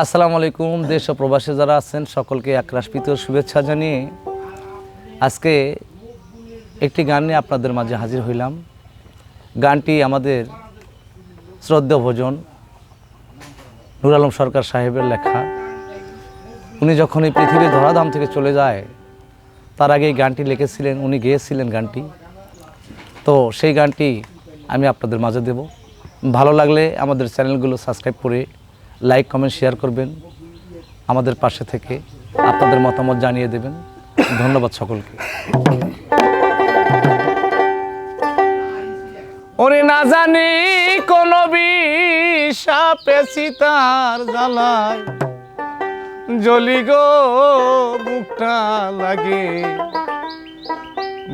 আসসালামু আলাইকুম, দেশ ও প্রবাসী যারা আছেন, সকলকে একরাশ পিতর শুভেচ্ছা জানিয়ে আজকে একটি গান নিয়ে আপনাদের মাঝে হাজির হইলাম। গানটি আমাদের শ্রদ্ধা ভোজন নুর আলম সরকার সাহেবের লেখা। উনি যখন এই পৃথিবীর ধরাধাম থেকে চলে যায়, তার আগে এই গানটি লিখেছিলেন, উনি গেয়েছিলেন গানটি। তো সেই গানটি আমি আপনাদের মাঝে দেব। ভালো লাগলে আমাদের চ্যানেলগুলো সাবস্ক্রাইব করে লাইক কমেন্ট শেয়ার করবেন। আমাদের পাশে থেকে আপনাদের মতামত জানিয়ে দেবেন। ধন্যবাদ সকলকে। ওরে না জানি কোন বিষাপে সীতার জ্বালায় জলি গো বুকটা লাগে।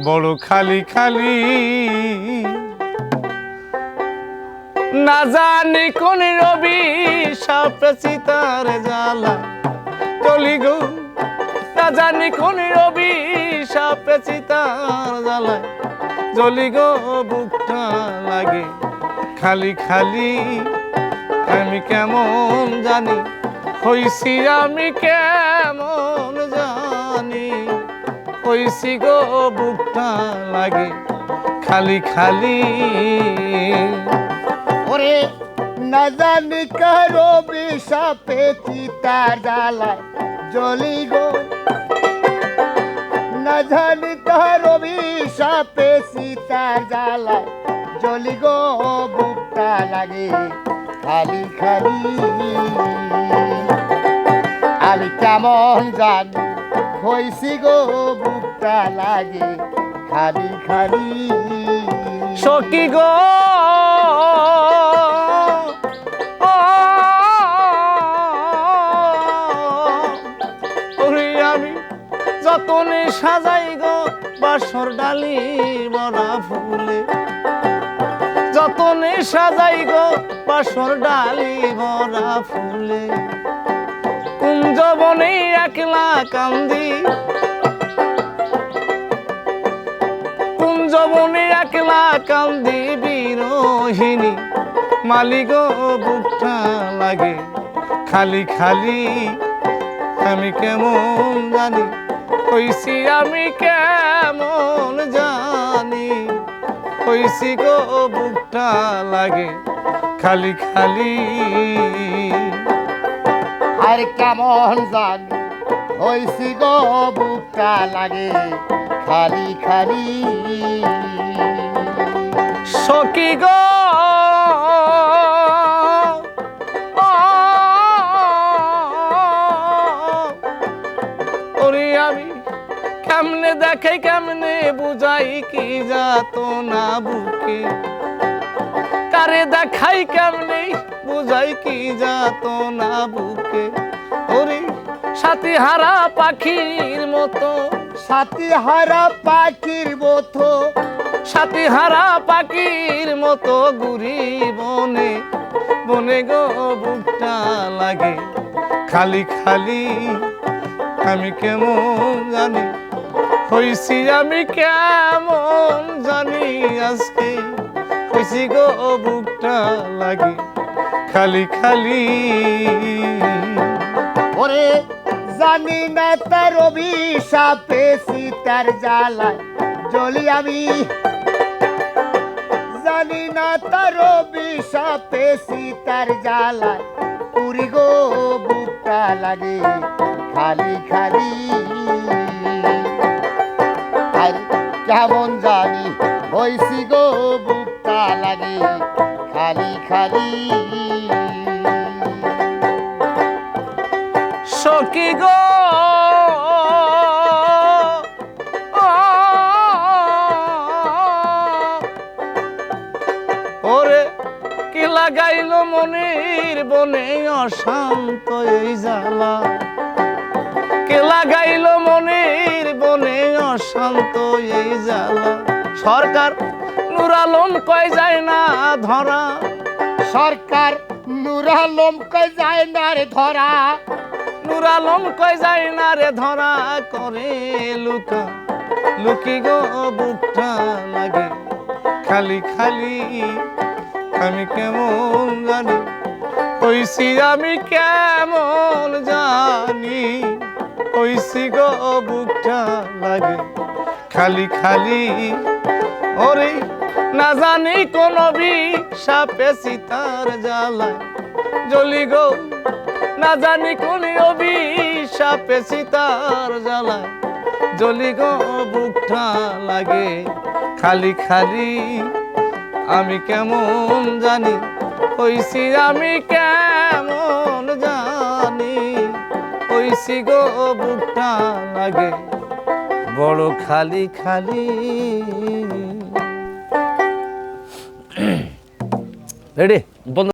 বড় খালি খালি না জানি কোন রবি সাপে সীতার জ্বালা। জলি গো, না জানি কোন রবি সাপে সীতার জ্বালায় গো, বুকটা লাগে খালি খালি। আমি কেমন জানি, হইছি আমি কেমন জানি। হইছি গো, বুকটা লাগে খালি খালি। জানি কারও বিষাপে চিতার জ্বালায় জলি গো। না জানি কারও বিষাপে সীতার জ্বালায় জলি গো, বুকটা লাগে খালি খালি। আমি কেমন জানি হইছি গো, বুকটা লাগে খালি খালি। সকি গো যতনে সাজাই গো বাসর ডালি মরা ফুলে। যতনে সাজাই গো বাসর ডালি মরা ফুলে। কুঞ্জ বনে একলা কান্দি। কুঞ্জবনে একলা কান্দি বিরোহিনী মালিক বুকটা লাগে, খালি খালি আমি কেমন জানি। কইছি আমি কেমন জানি? কইছি গো বুকটা লাগে খালি খালি। আর কেমন জানি? হইছি গো বুকটা লাগে খালি খালি। সকি গো আমি কেমনে দেখে কেমনে বুঝাই কি যাত না বুকে? কারে দেখাই কেমনে বুঝাই কি যাত না বুকে? ওরে সাথী হারা পাখির মতো সাথী হারা পাখির মতো সাথী হারা পাখির মতো গুরি বনে। বনে গো বুকটা লাগে খালি খালি আমি কেমন জানি হইছি আমি কেমন জানি আজকে? হইছি গো বুকটা লাগে খালি খালি। ওরে জানি না তার অভিশাপে সীতার জ্বালায় জলি আমি। জানি না তার অভিশাপে সীতার জ্বালায় পুরি গো বুকটা লাগে খালি খালি। কেমন জানি হইছি গো বুকটা লাগে, খালি খালি। সখী গো ওরে কি লাগাইলো মনির বনে অশান্ত এই জ্বালা? কে লাগাইলো মনির বনে অশান্ত এই জ্বালা। সরকার নুরালম কয় যায় না ধরা। সরকার নুরালম কে যায় না রে ধরা। নুরালম কয় যায় না রে ধরা। করে লুকা। লুকি গো বুকটা লাগে। খালি খালি আমি কেমন জানি? হইছি আমি কেমন জানি? হইছি গো বুকটা লাগে। খালি খালি, ওরে, না জানি কোন সাপে সীতার জ্বালায়। জ্বলি গো, না জানি কোন সাপে সীতার জ্বালায়। জ্বলি গো, বুকটা লাগে। খালি খালি, আমি কেমন জানি? হইছি আমি কেমন জানি? হইছি গো, বুকটা লাগে। বড় খালি খালি। রেডি বন্ধ